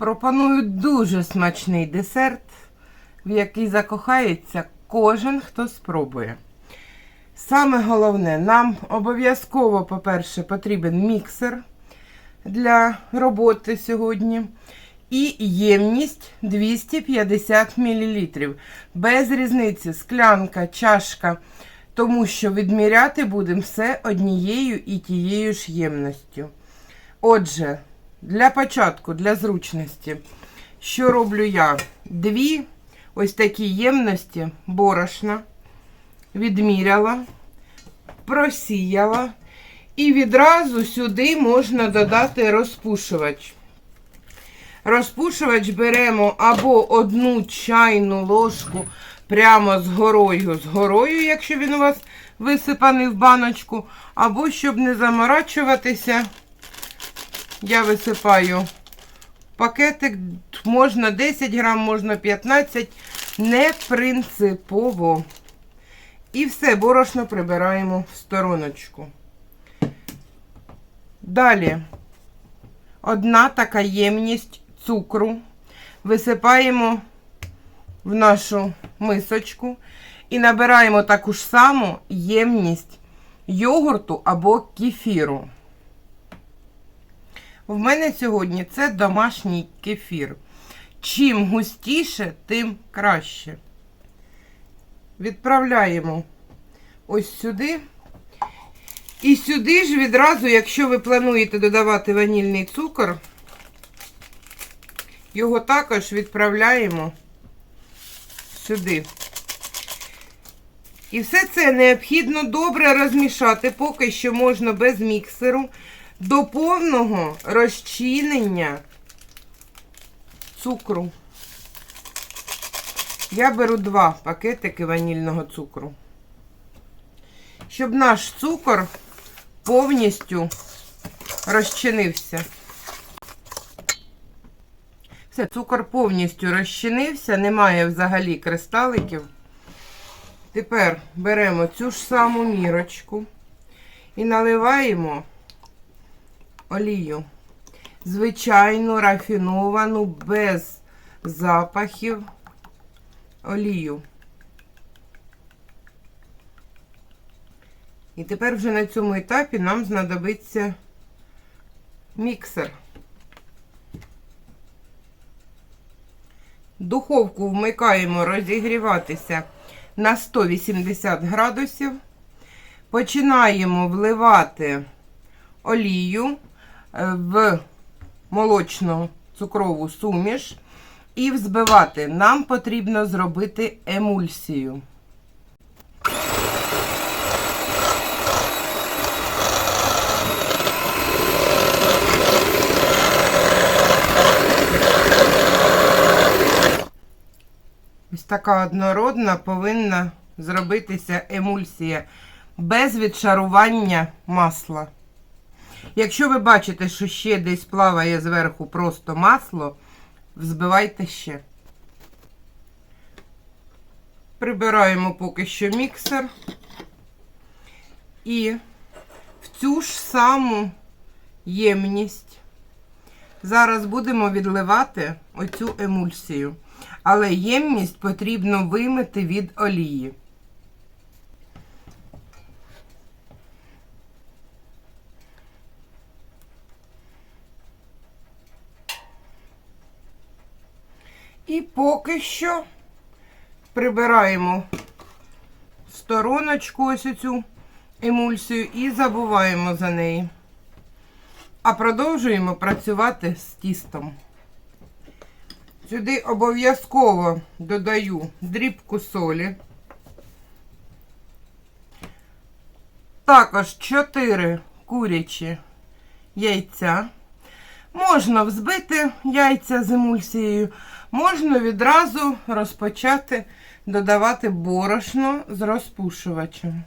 Пропоную дуже смачний десерт, в який закохається кожен, хто спробує. Саме головне, нам обов'язково, по-перше, потрібен міксер для роботи сьогодні. І ємність 250 мл. Без різниці склянка, чашка, тому що відміряти будемо все однією і тією ж ємністю. Отже, для початку, для зручності, що роблю я? Дві ось такі ємності борошна відміряла, просіяла, і відразу сюди можна додати розпушувач. Розпушувач беремо або одну чайну ложку прямо з горою, з горою, якщо він у вас висипаний в баночку, або щоб не заморачуватися, я висипаю пакетик, можна 10 грам, можна 15, не принципово. І все, борошно прибираємо в стороночку. Далі одна така ємність цукру. Висипаємо в нашу мисочку і набираємо таку ж саму ємність йогурту або кефіру. В мене сьогодні це домашній кефір. Чим густіше, тим краще. Відправляємо ось сюди. І сюди ж відразу, якщо ви плануєте додавати ванільний цукор, його також відправляємо сюди. І все це необхідно добре розмішати, поки що можна без міксеру, до повного розчинення цукру. Я беру два пакетики ванільного цукру. Щоб наш цукор повністю розчинився. Все, цукор повністю розчинився, немає взагалі кристаликів. Тепер беремо цю ж саму мірочку і наливаємо олію. Звичайну, рафіновану, без запахів олію. І тепер вже на цьому етапі нам знадобиться міксер. Духовку вмикаємо розігріватися на 180 градусів. Починаємо вливати олію в молочну цукрову суміш і взбивати. Нам потрібно зробити емульсію. Ось така однородна повинна зробитися емульсія без відшарування масла. Якщо ви бачите, що ще десь плаває зверху просто масло, взбивайте ще. Прибираємо поки що міксер. І в цю ж саму ємність зараз будемо відливати оцю емульсію. Але ємність потрібно вимити від олії. І поки що прибираємо стороночку ось цю емульсію і забуваємо за неї. А продовжуємо працювати з тістом. Сюди обов'язково додаю дрібку солі. Також 4 курячі яйця. Можна взбити яйця з емульсією, можна відразу розпочати додавати борошно з розпушувачем.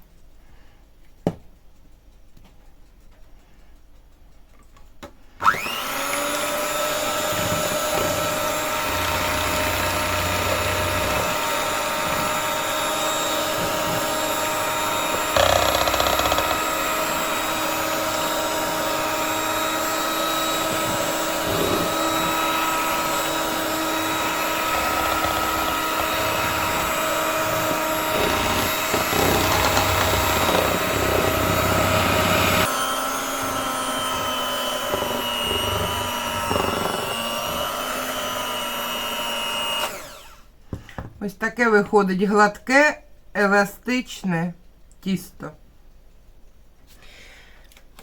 Таке виходить гладке, еластичне тісто.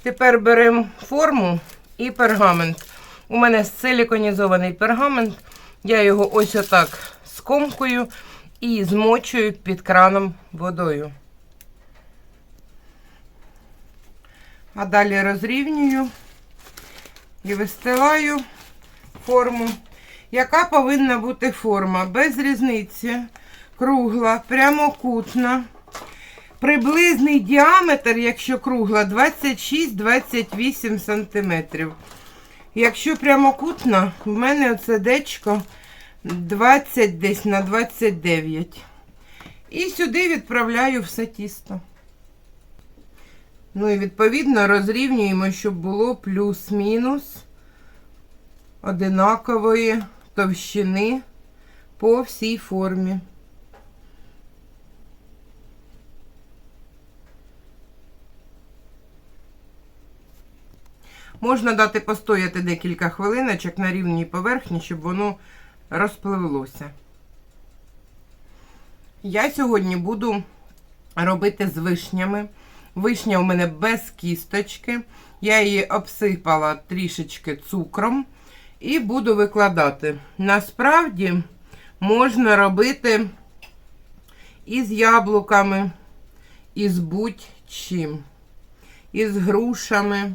Тепер беремо форму і пергамент. У мене силіконізований пергамент. Я його ось отак скомкую і змочую під краном водою. А далі розрівнюю і вистилаю форму. Яка повинна бути форма? Без різниці. Кругла, прямокутна. Приблизний діаметр, якщо кругла, 26-28 см. Якщо прямокутна, в мене оце дечко 20 десь на 29. І сюди відправляю все тісто. Ну і відповідно розрівнюємо, щоб було плюс-мінус одинакової товщини по всій формі. Можна дати постояти декілька хвилиночок на рівній поверхні, щоб воно розпливлося. Я сьогодні буду робити з вишнями. Вишня у мене без кісточки. Я її обсипала трішечки цукром і буду викладати. Насправді можна робити із яблуками, із будь-чим, із грушами.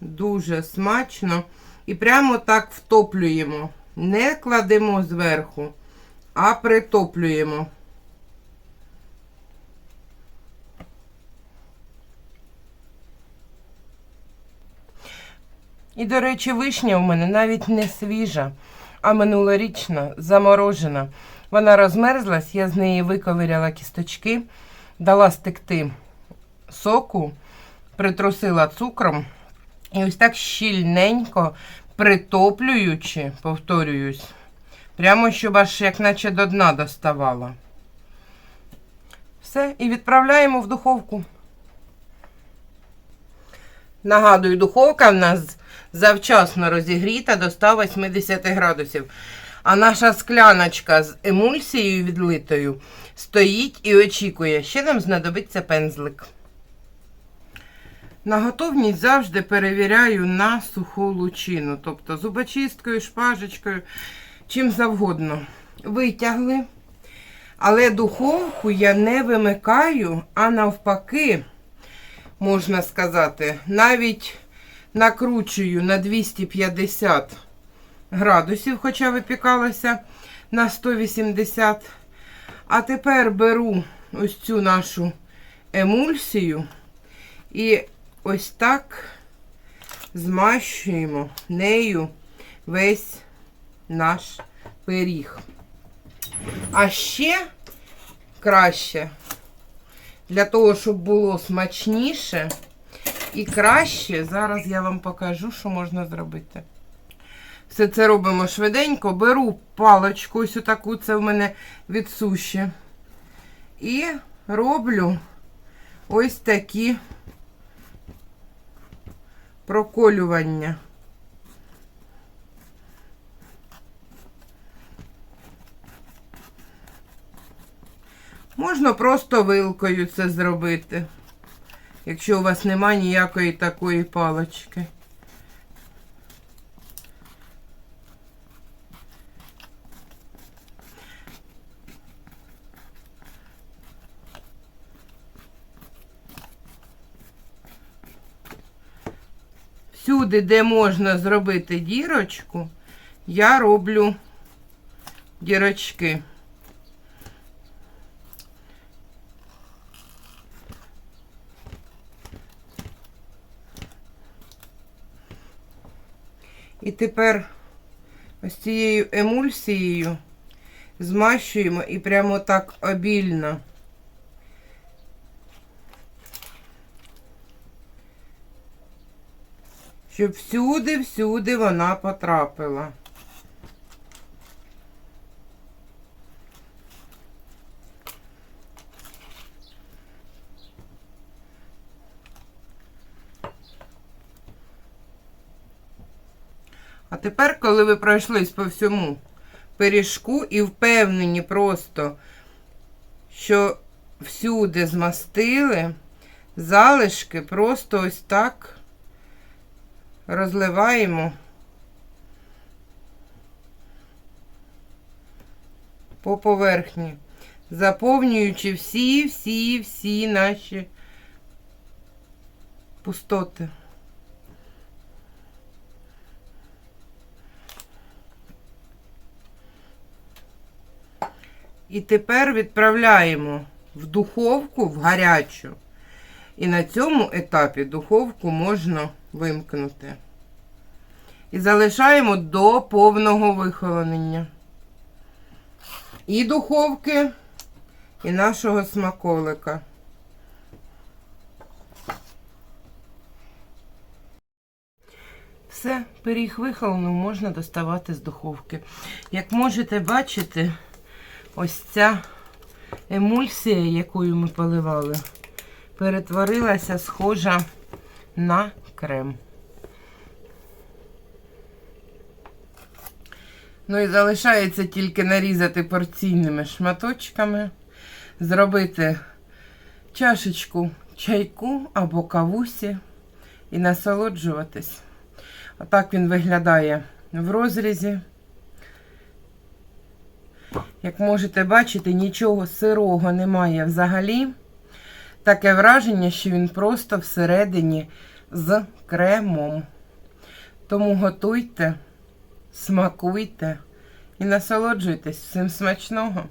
Дуже смачно. І прямо так втоплюємо. Не кладемо зверху, а притоплюємо. І, до речі, вишня у мене навіть не свіжа, а минулорічна, заморожена. Вона розмерзлась, я з неї виковиряла кісточки, дала стекти соку, притрусила цукром. І ось так щільненько притоплюючи, повторююсь, прямо щоб аж як наче до дна доставала. Все, і відправляємо в духовку. Нагадую, духовка в нас завчасно розігріта до 180 градусів. А наша скляночка з емульсією відлитою стоїть і очікує. Ще нам знадобиться пензлик. На готовність завжди перевіряю на суху лучину, тобто зубочисткою, шпажечкою, чим завгодно. Витягли. Але духовку я не вимикаю, а навпаки, можна сказати, навіть накручую на 250 градусів, хоча випікалося на 180. А тепер беру ось цю нашу емульсію і ось так змащуємо нею весь наш пиріг. А ще краще, для того, щоб було смачніше і краще, зараз я вам покажу, що можна зробити. Все це робимо швиденько. Беру паличку, ось таку, це в мене від суші. І роблю ось такі проколювання. Можна просто вилкою це зробити, якщо у вас немає ніякої такої палочки. Всюди, де можна зробити дірочку, я роблю дірочки. І тепер ось цією емульсією змащуємо і прямо так обільно. Щоб всюди-всюди вона потрапила. А тепер, коли ви пройшлись по всьому пиріжку і впевнені просто, що всюди змастили, залишки просто ось так розливаємо по поверхні, заповнюючи всі, всі, всі наші пустоти. І тепер відправляємо в духовку в гарячу. І на цьому етапі духовку можна вимкнути. І залишаємо до повного вихолонення. І духовки, і нашого смаколика. Все, пиріг вихолонув, можна доставати з духовки. Як можете бачити, ось ця емульсія, якою ми поливали, перетворилася схожа на крем. Ну і залишається тільки нарізати порційними шматочками, зробити чашечку чайку або кавусі і насолоджуватись. Отак він виглядає в розрізі. Як можете бачити, нічого сирого немає взагалі. Таке враження, що він просто всередині з кремом. Тому готуйте, смакуйте і насолоджуйтесь всім смачного.